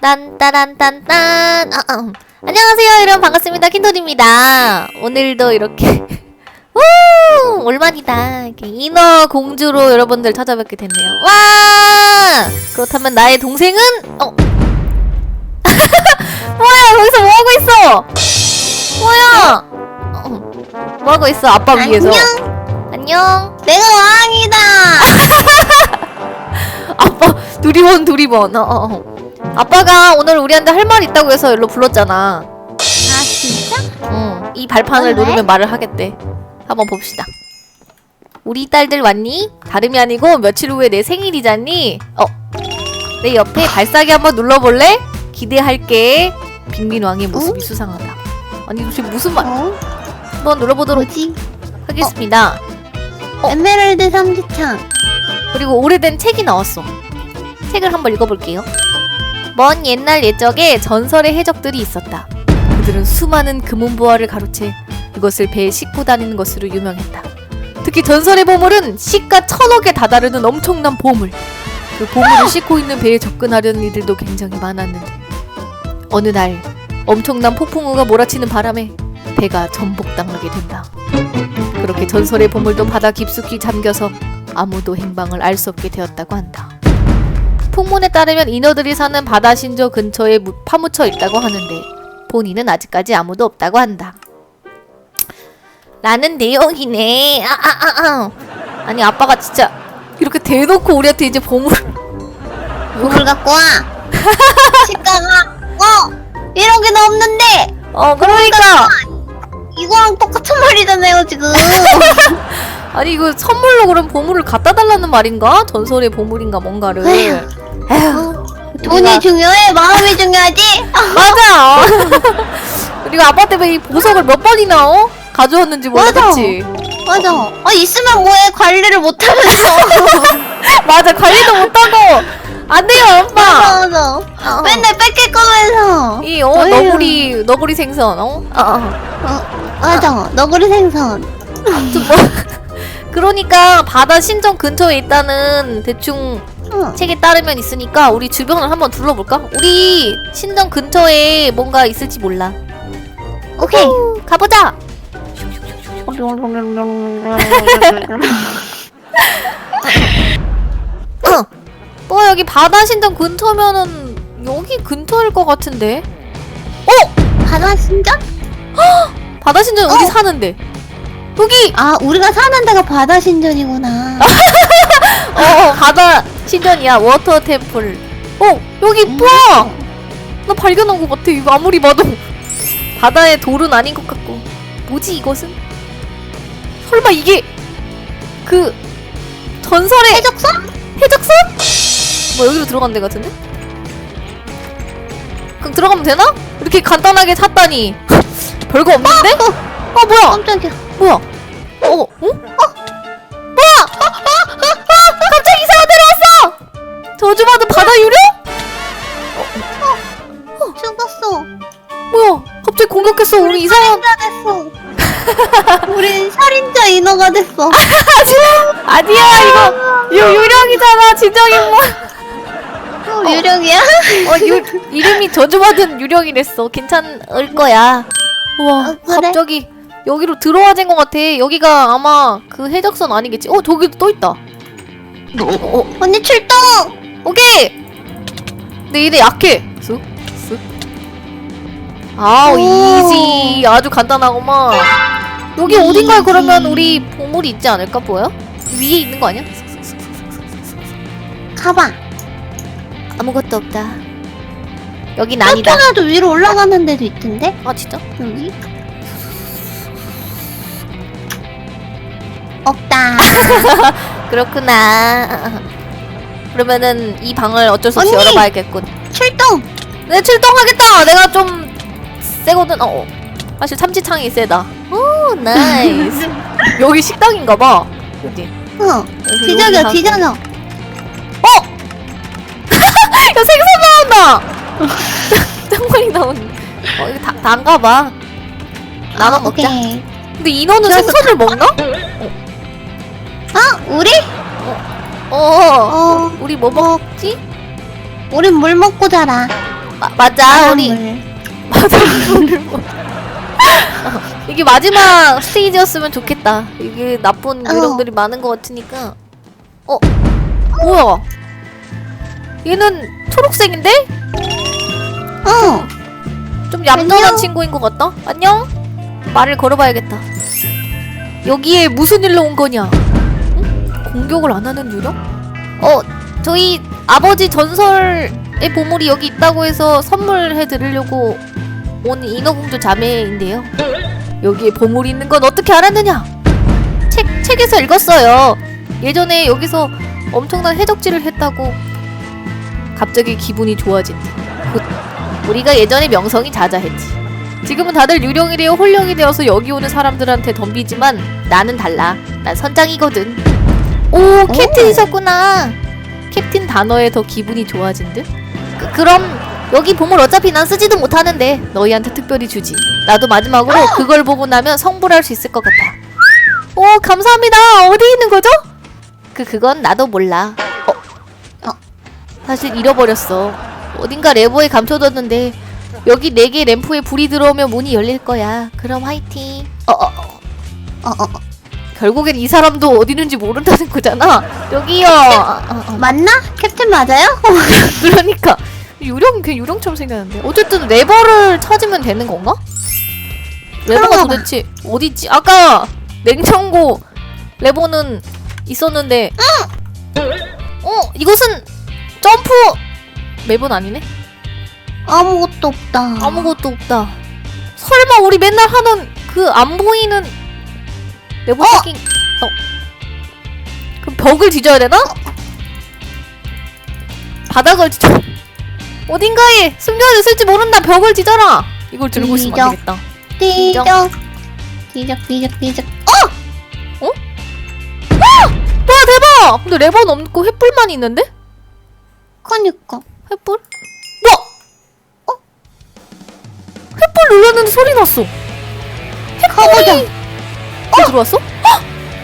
딴따란딴딴. 아, 아. 안녕하세요 여러분. 반갑습니다. 킨토입니다. 오늘도 이렇게 오 올만이다. 이렇게 인어 공주로 여러분들 찾아뵙게 됐네요. 와! 그렇다면 나의 동생은? 어. 뭐야 여기서 뭐 하고 있어? 뭐야? 어, 뭐 하고 있어 아빠 위에서? 안녕. 안녕. 내가 왕이다. 아빠 두리번 두리번. 어, 어, 어. 아빠가 오늘 우리한테 할 말 있다고 해서 일로 불렀잖아 아 진짜? 응, 이 발판을 왜? 누르면 말을 하겠대. 한번 봅시다. 우리 딸들 왔니? 다름이 아니고 며칠 후에 내 생일이잖니? 어, 내 옆에 발사기 한번 눌러볼래? 기대할게. 빅민 왕의 모습이 수상하다. 아니 도대체 무슨 말? 어? 한번 눌러보도록 뭐지? 하겠습니다. 어. 에메랄드 삼지창. 그리고 오래된 책이 나왔어. 책을 한번 읽어볼게요. 먼 옛날 옛적에 전설의 해적들이 있었다. 그들은 수많은 금은보화를 가로채 그것을 배에 싣고 다니는 것으로 유명했다. 특히 전설의 보물은 시가 천억에 다다르는 엄청난 보물. 그 보물을 싣고 있는 배에 접근하려는 이들도 굉장히 많았는데 어느 날 엄청난 폭풍우가 몰아치는 바람에 배가 전복당하게 된다. 그렇게 전설의 보물도 바다 깊숙이 잠겨서 아무도 행방을 알 수 없게 되었다고 한다. 풍문에 따르면 인어들이 사는 바다 신조 근처에 무- 파묻혀 있다고 하는데 본인은 아직까지 아무도 없다고 한다. 라는 내용이네. 아, 아, 아, 아. 아니 아빠가 진짜 이렇게 대놓고 우리한테 이제 보물 보물 갖고 와. 시가가 어 이런 게 없는데 어 그러니까 이거랑 똑같은 말이잖아요 지금. 아니 이거 선물로 그럼 보물을 갖다 달라는 말인가? 전설의 보물인가 뭔가를 에휴. 에휴 돈이 우리가- 중요해 마음이 중요하지. 맞아. 그리고 아빠 때문에 이 보석을 몇 번이나 어? 가져왔는지 모르겠지. 맞아. 아 있으면 뭐해 관리를 못하면서. 맞아 관리도 못하고 안 돼요 엄마. 맞아 맞아. 어. 맨날 뺏길 거면서. 이 어, 어휴. 너구리 너구리 생선 어? 어, 어. 어, 맞아. 너구리 생선. 뭐 그러니까 바다 신전 근처에 있다는 대충 응. 책에 따르면 있으니까 우리 주변을 한번 둘러볼까? 우리 신전 근처에 뭔가 있을지 몰라. 오케이. 후, 가보자. 어. 뭐 여기 바다 신전 근처면은 여기 근처일 것 같은데. 바다 신전? 바다 신전 우리 어. 사는데. 여기 아 우리가 사는 데가 바다 신전이구나. 어, 어 바다 신전이야 워터 템플. 어 여기 뭐야? 나 발견한 것 같아. 이거 아무리 봐도 바다의 돌은 아닌 것 같고. 뭐지 이것은? 설마 이게 그 전설의 해적선? 해적선? 뭐 여기로 들어간 데 같은데? 그럼 들어가면 되나? 이렇게 간단하게 찾다니 별거 없는데? 어 뭐야? 깜짝이야. 뭐야? 어? 어? 저주받은 바다 유령? 죽었어. 뭐야? 갑자기 공격했어 우리 이상한 살인자 됐어. 우린 살인자 인어가 됐어. 아니야 이거 유, 유령이잖아 진정인물 어, 유령이야? 어 유, 이름이 저주받은 유령이랬어 괜찮을 거야 우와 어, 그래? 갑자기 여기로 들어와 된것 같아 여기가 아마 그 해적선 아니겠지? 어 저기도 또 있다 어, 어, 언니 출동! 오케이. 근데 얘네 약해. 쓱, 쓱. 아우 오. 이지 아주 간단하구만. 여기 어딘가에. 그러면 우리 보물이 있지 않을까 보여? 위에 있는 거 아니야? 가봐. 아무것도 없다. 여긴 아니다. 저쪽에도 위로 올라가는 데도 있던데? 아 진짜? 여기? 없다. 그렇구나. 그러면은 이 방을 어쩔 수 없이 언니! 열어봐야겠군. 출동! 내 출동하겠다. 내가 좀 세거든. 어. 어. 사실 참치창이 세다. 오 나이스. 여기 식당인가 봐. 여기. 어, 여기. 어! 야 생선 나온다. 짱구리 나온. 어 이거 다 다안가봐. 나눠 아, 먹자. 오케이. 근데 인어는 그래서 생선을 먹나? 어? 우리? 어. 어, 우리 뭐 먹지? 우린 물 먹고 자라. 마, 맞아 우리 맞아 오늘 뭐 이게 마지막 스테이지였으면 좋겠다 이게 나쁜 어. 요령들이 많은 것 같으니까 어 뭐야 얘는 초록색인데 어. 좀 얌전한 안녕. 친구인 것 같다 안녕 말을 걸어봐야겠다 여기에 무슨 일로 온 거냐 응? 공격을 안 하는 요령 어 저희 아버지 전설의 보물이 여기 있다고 해서 선물해 드리려고 온 인어공주 자매인데요. 여기에 보물이 있는 건 어떻게 알았느냐? 책 책에서 읽었어요. 예전에 여기서 엄청난 해적질을 했다고 갑자기 기분이 좋아진다. 굿. 우리가 예전에 명성이 자자했지. 지금은 다들 유령이 되어 홀령이 되어서 여기 오는 사람들한테 덤비지만 나는 달라. 난 선장이거든. 오 캡틴이셨구나. 캡틴 단어에 더 기분이 좋아진 듯? 그, 그럼 여기 보물 어차피 난 쓰지도 못하는데 너희한테 특별히 주지. 나도 마지막으로 그걸 보고 나면 성불할 수 있을 것 같아. 오 감사합니다. 어디 있는 거죠? 그 그건 나도 몰라. 어? 어. 사실 잃어버렸어. 어딘가 레버에 감춰뒀는데 여기 네 개 램프에 불이 들어오면 문이 열릴 거야. 그럼 화이팅. 어, 어, 어. 어, 어, 어. 결국엔 이 사람도 어디 있는지 모른다는 거잖아. 여기요. 어, 어, 어. 맞나? 캡틴 맞아요? 그러니까 유령 그 유령처럼 생겼는데 어쨌든 레버를 찾으면 되는 건가? 레버가 그런가 봐. 도대체 어디 있지? 아까 냉장고 레버는 있었는데 어 이것은 점프 맵은 아니네 아무것도 없다. 아무것도 없다 설마 우리 맨날 하는 그 안 보이는 레버 찾기 어 그럼 벽을 뒤져야 되나? 바닥을 뒤져 어딘가에 숨겨져 있을지 모른다 벽을 뒤져라 이걸 들고 있으면 안 되겠다 뒤적. 뒤적, 뒤적, 뒤적. 와 대박 근데 레버는 없고 횃불만 있는데? 그니까. 횃불? 뭐? 어? 횃불 눌렀는데 소리 났어 가보자. 어? 들어왔어?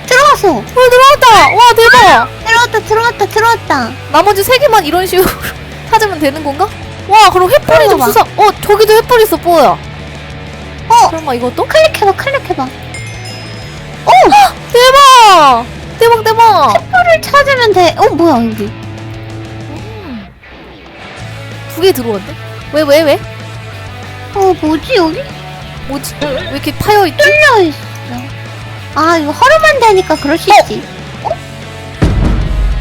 들어갔어. 어 들어왔다 와 대박 들어왔다, 들어왔다, 들어왔다. 나머지 세 개만 이런 식으로 찾으면 되는 건가? 와 그럼 횃불이 좀 들어가봐. 수상 어 저기도 횃불 있어 뽀야 어. 설마 이것도? 클릭해봐, 클릭해봐. 대박 대박 대박 를 찾으면 돼. 어, 뭐야, 여기. 두 개 들어왔네 왜 왜 왜? 어, 뭐지, 여기? 뭐지? 왜 이렇게 파여 있지? 뚫려있어. 아, 이거 허름한 데니까 그럴 수 있지.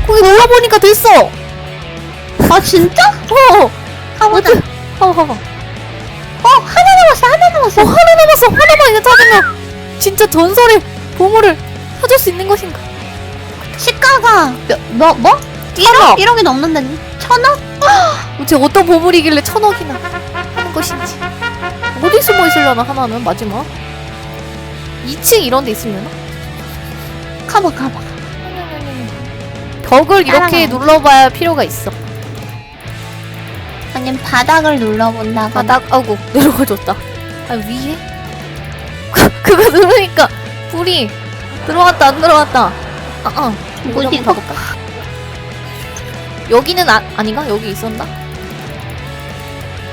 거기 눌러보니까 됐어 아, 진짜? 어 가보자. 어디? 봐봐 봐봐 어, 하나 남았어, 하나 남았어. 어, 하나 남았어. 하나만 이제 찾으면 진짜 전설의 보물을 찾을 수 있는 것인가? 시가가 몇, 뭐, 뭐? 천억. 1억, 이 넘는데 천억? 도대체 어떤 보물이길래 천억이나 하는 것인지. 어디 숨어 있으려나 하나는 마지막. 2층 이런 데 있으려나? 가봐, 가봐. 벽을 이렇게. 눌러봐야 필요가 있어. 아니면 바닥을 눌러본다거나. 바닥, 아이고, 내려가졌다. 아, 위에? 그거 누르니까 불이 들어갔다, 안 들어갔다. 아, 아. 이거 뭐지, 한번 이거? 가볼까? 여기는 아, 아닌가? 여기 있었나?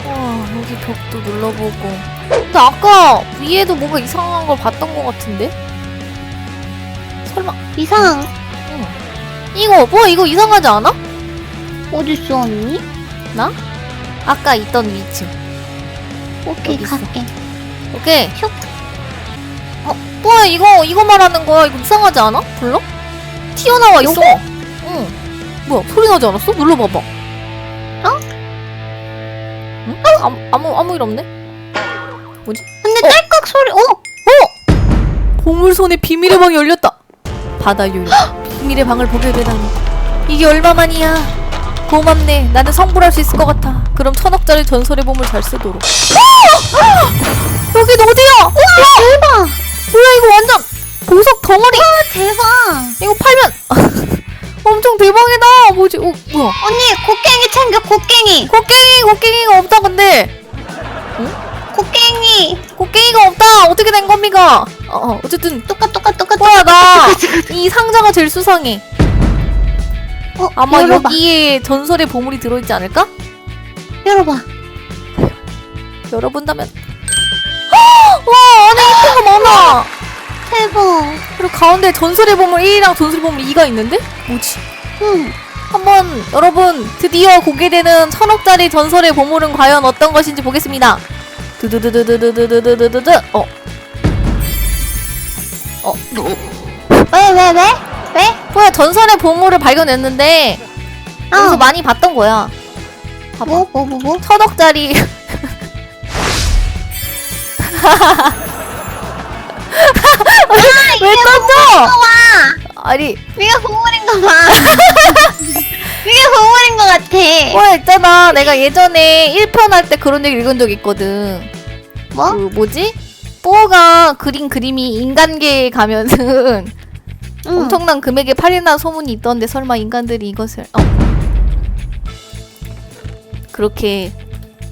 와, 여기 벽도 눌러보고. 근데 아까 위에도 뭔가 이상한 걸 봤던 것 같은데? 설마, 이상, 이거, 뭐, 이거 이상하지 않아? 어딨어, 언니? 아까 있던 위층. 오케이, 여기 있어. 갈게. 오케이. 슉. 어, 뭐야, 이거, 이거 말하는 거야? 이거 이상하지 않아? 불러? 튀어나와 있어. 응. 뭐야, 소리 나지 않았어? 눌러봐봐. 어? 응? 아무, 아무, 아무 일 없네? 근데 딸깍 소리, 어? 보물 손에 비밀의 방이 열렸다. 바다 요요. 비밀의 방을 보게 되다니. 이게 얼마만이야. 고맙네. 나는 성불할 수 있을 것 같아. 그럼 천억짜리 전설의 보물 잘 쓰도록. 여긴 어디야? 우와, 대박! 뭐야 이거 완전 보석 덩어리. 대박! 이거 팔면 엄청 대박이다. 뭐지? 어 뭐야? 언니, 곡괭이 챙겨, 곡괭이! 곡괭이 곡괭이가 없다 근데 곡괭이! 곡괭이가 없다. 어떻게 된 겁니까? 어, 어 어쨌든 똑같, 똑같, 똑같, 뭐야 나. 이 상자가 제일 수상해. 어, 아마 열어봐. 여기에 전설의 보물이 들어있지 않을까? 열어봐. 열어본다면 와 안에 이쁜 거 많아 대박. 그리고 가운데 전설의 보물 1이랑 전설의 보물 2가 있는데? 뭐지? 응. 한번 여러분 드디어 공개되는 천억짜리 전설의 보물은 과연 어떤 것인지 보겠습니다. 두두두두두두두두두두 어 왜, 왜, 왜? 왜? 뭐야 전설의 보물을 발견했는데 여기서 어. 많이 봤던 거야. 봐봐 뭐, 뭐, 뭐, 뭐? 천 억짜리 왜 던져? 와! 아니 이게 보물인가 봐. 이게 보물인 것 같아. 뭐야 있잖아 내가 예전에 1편 할 때 그런 얘기 읽은 적 있거든. 뭐? 그 뭐지? 뽀가 그린 그림이 인간계에 가면은 응. 엄청난 금액에 팔린다는 소문이 있던데 설마 인간들이 이것을 어. 그렇게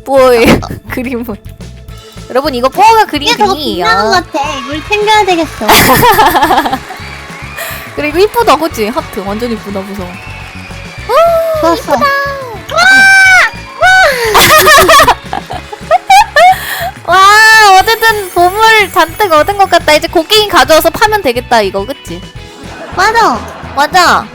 뽀의 그림은 여러분 이거 뽀가 그린 이게 더 빛나는 그림이에요 것 같아. 이걸 챙겨야 되겠어. 그리고 이쁘다 그치? 하트 완전 이쁘다 무서워 좋았어. 와 어쨌든 보물 잔뜩 얻은 것 같다 이제 곡괭이 가져와서 파면 되겠다 이거 그치? 맞아. 맞아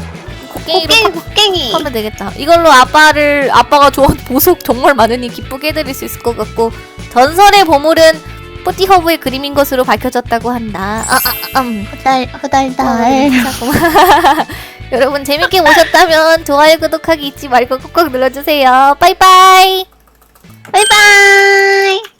곡괭이로 곡괭이, 곡괭이. 하면 되겠다. 이걸로 아빠를 아빠가 좋아하는 보석 정말 많으니 기쁘게 해드릴 수 있을 것 같고 전설의 보물은 뿌띠허브의 그림인 것으로 밝혀졌다고 한다. 아, 아, 아, 음. 후달, 후달달. 여러분 재밌게 보셨다면 좋아요 구독하기 잊지 말고 꼭꼭 눌러주세요. 빠이빠이. 바이바이.